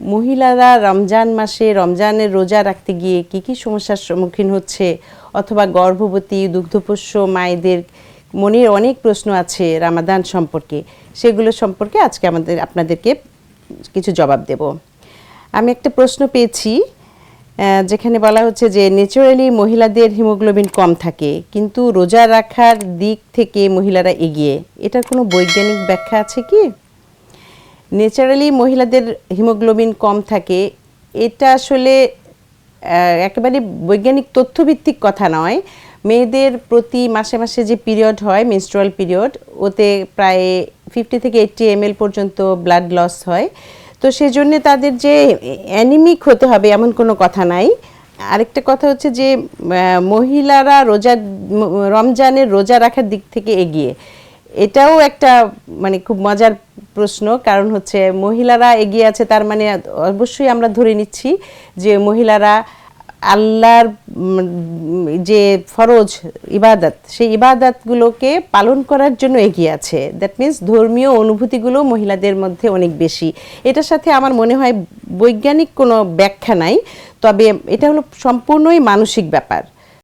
মহিলারা রমজান মাসে রমজানের রোজা রাখতে গিয়ে কি কি সমস্যার সম্মুখীন হচ্ছে? অথবা গর্ভবতী, দুগ্ধপোষ্য মায়েদের মনের অনেক প্রশ্ন আছে রামাদান সম্পর্কে। সেগুলো সম্পর্কে আজকে আমাদের, আপনাদেরকে কিছু জবাব দেব। আমি একটা প্রশ্ন পেয়েছি যেখানে বলা হচ্ছে যে, ন্যাচারালি মহিলাদের হিমোগ্লোবিন কম থাকে, কিন্তু রোজা রাখার দিক থেকে মহিলারা এগিয়ে। এটার কোনো বৈজ্ঞানিক ব্যাখ্যা আছে কি? ন্যাচারালি মহিলাদের হিমোগ্লোবিন কম থাকে, এটা আসলে একেবারে বৈজ্ঞানিক তথ্যভিত্তিক কথা নয়। মেয়েদের প্রতি মাসে মাসে যে পিরিয়ড হয় মেনস্ট্রুয়াল পিরিয়ড, ওতে প্রায় ফিফটি থেকে এইটটি এম পর্যন্ত ব্লাড লস হয়। তো সেজন্য তাদের যে অ্যানিমিক হতে হবে এমন কোনো কথা নাই। আরেকটা কথা হচ্ছে যে মহিলারা রোজা, রমজানের রোজা রাখার দিক থেকে এগিয়ে। এটাও একটা মানে খুব মজার প্রশ্ন, কারণ হচ্ছে মহিলারা এগিয়ে আছে, তার মানে অবশ্যই আমরা ধরে নিচ্ছি যে মহিলারা আল্লাহর যে ফরজ ইবাদত, সেই ইবাদতগুলোকে পালন করার জন্য এগিয়ে আছে। দ্যাট মিন্স ধর্মীয় অনুভূতিগুলো মহিলাদের মধ্যে অনেক বেশি। এটার সাথে আমার মনে হয় বৈজ্ঞানিক কোনো ব্যাখ্যা নাই, তবে এটা হলো সম্পূর্ণই মানসিক ব্যাপার।